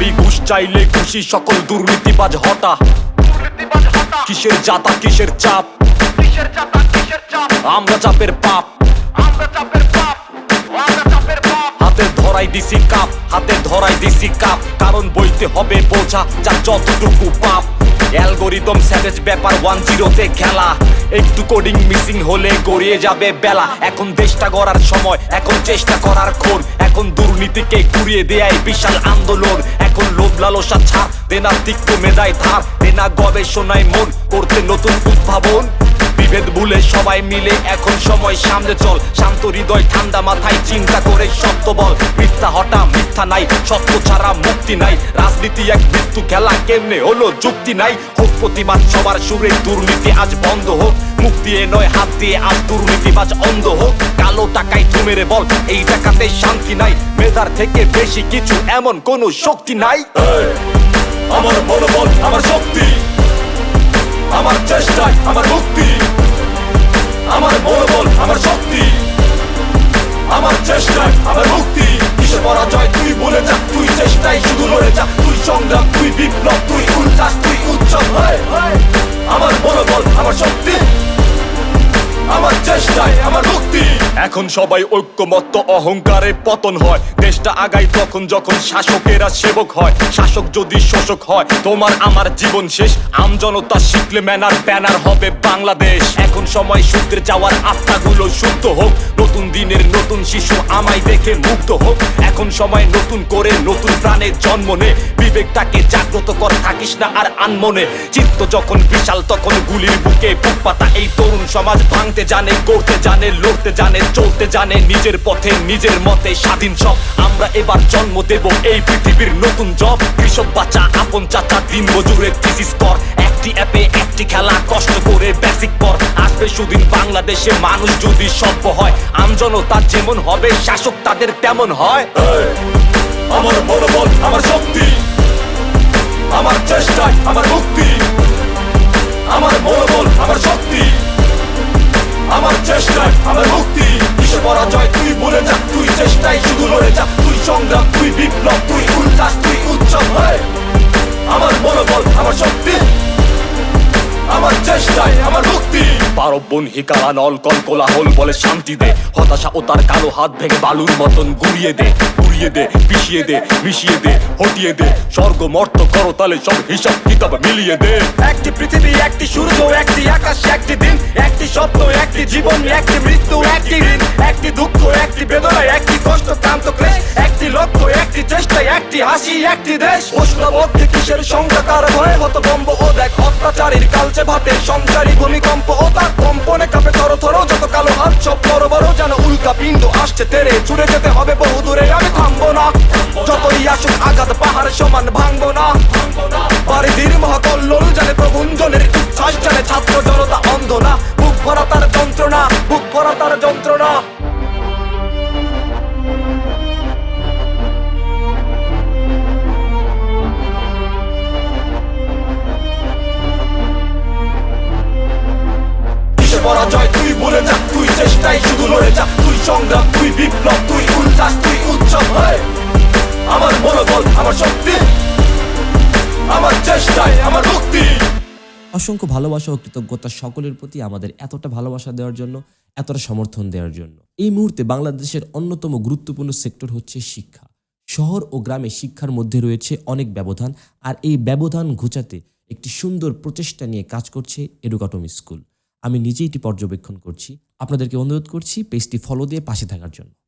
চাইলে খুশি, সকল দুর্নীতিবাজ হতা। কিসের জাতা কিসের চাপ? আমরা চাপের পাপ। হাতে ধরাই দিছি কাপ, হাতে ধরাই দিছি কাপ। কারণ বইতে হবে বোঝা যতটুকু পাপ। অ্যালগোরিদম স্যাভেজ ব্যাপার ওয়ান জিরোতে খেলা। একটু কোডিং মিসিং হলে গড়িয়ে যাবে বেলা। এখন দেশটা গড়ার সময়, এখন চেষ্টা করার ক্ষণ এখন দুর্নীতিকে ঘুরিয়ে দেয় বিশাল আন্দোলন। লোভ লালসা ছাড় দেনা তিক্ত মেধায় ধার দেনা গবেষণায় মন করতে নতুন উদ্ভাবন। বিভেদ ভুলে সবাই মিলে এখন সময় সামনে চল, শান্ত হৃদয় ঠান্ডা মাথায় চিন্তা করে সত্য বল। মিথ্যা হটা মিথ্যা নাই, সত্য ছাড়া মুক্তি নাই। রাজনীতি এক মৃত্যু খেলা, কেমনে হলো যুক্তি নাই? হোক প্রতিবাদ সবার সুরে, দুর্নীতি আজ বন্ধ হোক। মুক্তি এ নয়, হাত দিয়ে আজ দুর্নীতিবাজ অন্ধ হোক। কালো টাকায় তুমেরে বল, এই টাকাতে শান্তি নাই। মেধার থেকে বেশি কিছু এমন কোনো শক্তি নাই। আমার মনোবল, আমার শক্তি, আমার চেষ্টায়, আমার মুক্তি, আমার মনোবল, আমার শক্তি, আমার চেষ্টায়, আমার মুক্তি। কিসে পরাজয়? তুই বলে যা, তুই চেষ্টায় শুধু লড়ে যা। তুই সংগ্রাম, তুই বিপ্লব, তুই উল্লাস, তুই উৎসব হয় এখন সবাই ঐক্যমত্য, অহংকারে পতন হয়। দেশটা আগাই তখন যখন শাসকেরা সেবক হয়। শাসক যদি শোষক হয়, তোমার আমার জীবন শেষ। আমজনতা শিখলে ম্যানার ব্যানার হবে বাংলাদেশ। এখন সময় সূত্রে যাওয়ার আত্মাগুলো শুদ্ধ হোক। নতুন দিনের নতুন শিশু আমায় দেখে মুক্ত হোক। এখন সময় নতুন করে নতুন প্রাণের জন্ম নে। বিবেকটাকে জাগ্রত কর থাকিস না আর আনমনে চিত্ত যখন বিশাল, তখন গুলির বুকে বুক পাতা। এই তরুণ সমাজ ভাঙতে জানে করতে জানে, লড়তে জানে, চলতে জানে। নিজের পথে, নিজের মতে স্বাধীন সব। আমরা এবার জন্ম দেব এই পৃথিবীর নতুন জব। কৃষক বাচ্চা, আপন চাচা দিন মজুরের থিসিস কর। একটি অ্যাপে একটি খেলা, কষ্ট করে বেসিক পর আসবে সুদিন বাংলাদেশে মানুষ যদি সভ্য হয় আমজনতা যেমন হবে, শাসক তাদের তেমন হয়। আমার মনোবল, আমার শক্তি। চেষ্টায় আমার মুক্তি আমার মনোবল, আমার শক্তি। আমার চেষ্টায়, আমার মুক্তি কিসে পরাজয়, তুই বলে যা, তুই চেষ্টায় শুধু লড়ে যা। তুই সংগ্রাম, তুই বিপ্লব, তুই উল্লাস, তুই উৎসব হয়। আমার মনোবল, আমার শক্তি। আমার চেষ্টায়, আমার মুক্তি পারব্বন হিকালা নল কল কোলাহল বলে শান্তি দে। হতাশা ও তার কালো হাত ভেঙে বালুর মতন গুড়িয়ে দে। গুড়িয়ে দে পিষিয়ে দে, মিশিয়ে দে, হটিয়ে দে। স্বর্গ মর্ত করো তালে সব হিসাব কিতাব মিলিয়ে দে। একটি পৃথিবী, একটি সূর্য, একটি আকাশ, একটি দিন, একটি স্বপ্ন, একটি জীবন, একটি মৃত্যু, একটি ঋণ, একটি দুঃখ, একটি বেদনা, একটি কষ্ট ক্রান্ত ক্লেশ, একটি লক্ষ্য, একটি চেষ্টা, একটি হাসি, একটি দেশ। মধ্যে কিসের সংখ্যা ভয়ে হত বম্ব ও দেখ অত্যাচারীর কালচে ভাতে সংসারী ভূমিকম্প। সমান ভাঙবো না। বাড়ির মহাকল্লোল জানে প্রভুঞ্জনের উচ্ছ্বাস জানে ছাত্র জনতা অন্ধ না বুক ভরা তার যন্ত্রণা, বুক ভরা তার যন্ত্রণা। পরাজয়, তুই বলে যা, তুই চেষ্টায় শুধু লড়ে যা, তুই সংগ্রাম চেষ্টায় আমার অসংখ্য ভালোবাসা ও কৃতজ্ঞতা সকলের প্রতি আমাদের এতটা ভালোবাসা দেওয়ার জন্য, এতটা সমর্থন দেওয়ার জন্য। এই মুহূর্তে বাংলাদেশের অন্যতম গুরুত্বপূর্ণ সেক্টর হচ্ছে শিক্ষা। শহর ও গ্রামে শিক্ষার মধ্যে রয়েছে অনেক ব্যবধান, আর এই ব্যবধান ঘুচাতে একটি সুন্দর প্রচেষ্টা নিয়ে কাজ করছে এডুকাটম স্কুল। আমি নিজেই এটি পর্যবেক্ষণ করছি। আপনাদেরকে অনুরোধ করছি পেজটি ফলো দিয়ে পাশে থাকার জন্য।